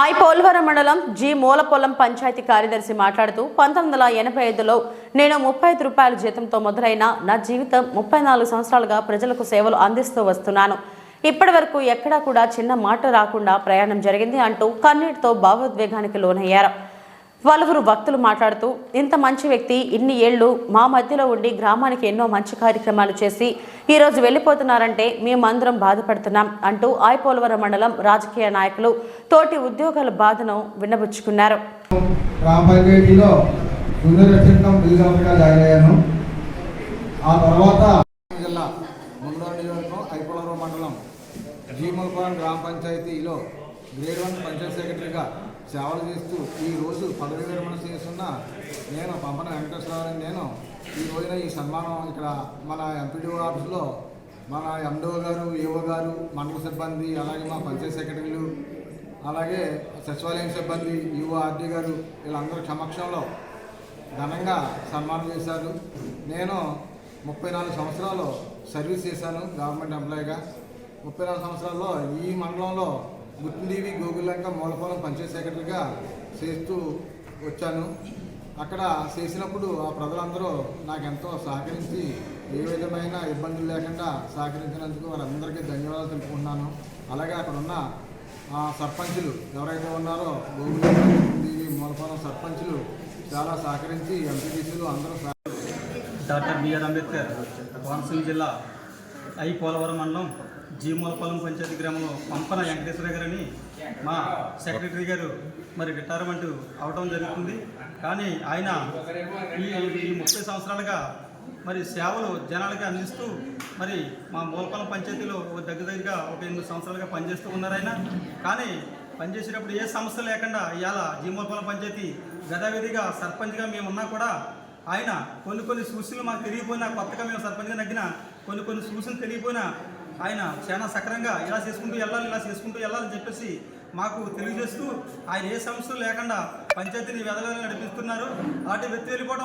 I Polavaram మండలం G మూలపొలం panchayat కార్యదర్శి మాట్లాడుతూ పంతొమ్మిది వందల ఎనభై ఐదులో నేను ముప్పై ఐదు రూపాయల జీతంతో మొదలైన నా జీవితం ముప్పై నాలుగు సంవత్సరాలుగా ప్రజలకు సేవలు అందిస్తూ వస్తున్నాను. ఇప్పటి వరకు ఎక్కడా కూడా చిన్న మాట రాకుండా ప్రయాణం జరిగింది అంటూ కన్నీటితో భావోద్వేగానికి లోనయ్యారు. పలువురు భక్తులు మాట్లాడుతూ ఇంత మంచి వ్యక్తి ఇన్ని ఏళ్ళు మా మధ్యలో ఉండి గ్రామానికి ఎన్నో మంచి కార్యక్రమాలు చేసి ఈరోజు వెళ్ళిపోతున్నారంటే మేమందరం బాధపడుతున్నాం అంటూ ఆయపోలవరం మండలం రాజకీయ నాయకులు తోటి ఉద్యోగాల బాధను విన్నబుచ్చుకున్నారు ఆ తర్వాత జిల్లా మండలం గ్రామ పంచాయతీలో గ్రేడ్ వన్ పంచాయత్ సెక్రటరీగా సేవలు చేస్తూ ఈరోజు పదవి విరమణ చేస్తున్న నేను పంపన వెంకటేశ్వరరావు నేను ఈ రోజున ఈ సన్మానం ఇక్కడ మన ఎంపీడీఓ ఆఫీస్లో మన ఎండో గారు ఏఓ గారు మండల సిబ్బంది అలాగే మా పంచాయత్ సెక్రటరీలు అలాగే సచివాలయం సిబ్బంది యువ ఆర్డీ గారు వీళ్ళందరి సమక్షంలో ఘనంగా సన్మానం చేశారు. నేను ముప్పై నాలుగు సంవత్సరాలు సర్వీస్ చేశాను గవర్నమెంట్ ఎంప్లాయీగా. ముప్పై నాలుగు సంవత్సరాల్లో ఈ మండలంలో గుర్తుండీవి గోగులంక మూలపాలెం పంచాయతీ సెక్రటరీగా చేస్తూ వచ్చాను. అక్కడ చేసినప్పుడు ఆ ప్రజలందరూ నాకు ఎంతో సహకరించి ఏ విధమైన ఇబ్బందులు లేకుండా సహకరించినందుకు వారందరికీ ధన్యవాదాలు తెలుపుకుంటున్నాను. అలాగే అక్కడ ఉన్న ఆ సర్పంచులు ఎవరైతే ఉన్నారో గోగులంక మూలపాలెం సర్పంచులు చాలా సహకరించి ఎంపీటీసీలు అందరూ డాక్టర్ బిఆర్ అంబేద్కర్ కోనసీమ జిల్లా ఐ పోలవరం మండలం జీమూలపాలెం పంచాయతీ గ్రామంలో పంపన వెంకటేశ్వర గారని మా సెక్రటరీ గారు మరి రిటైర్మెంట్ అవడం జరుగుతుంది. కానీ ఆయన ఈ ఈ ముప్పై సంవత్సరాలుగా మరి సేవలు జనాలకి అందిస్తూ మరి మా మూలపాలెం పంచాయతీలో ఒక దగ్గర దగ్గరగా ఒక ఎనిమిది సంవత్సరాలుగా పనిచేస్తూ ఉన్నారు ఆయన. కానీ పనిచేసేటప్పుడు ఏ సమస్య లేకుండా ఇవాళ జీమూలపాలెం పంచాయతీ గదావిధిగా సర్పంచ్గా మేము ఉన్నా కూడా ఆయన కొన్ని కొన్ని సూచనలు మాకు తెలియపోయినా కొత్తగా మేము సర్పంచ్గా నగ్గిన కొన్ని కొన్ని సూచనలు తెలియపోయినా ఆయన చాలా సక్రంగా ఇలా చేసుకుంటూ వెళ్ళాలి ఇలా చేసుకుంటూ వెళ్ళాలని చెప్పేసి మాకు తెలియజేస్తూ ఆయన ఏ సమస్యలు లేకుండా పంచాయతీని వెదవేదని నడిపిస్తున్నారు. వాటి వ్యక్తి వెళ్ళిపోవడం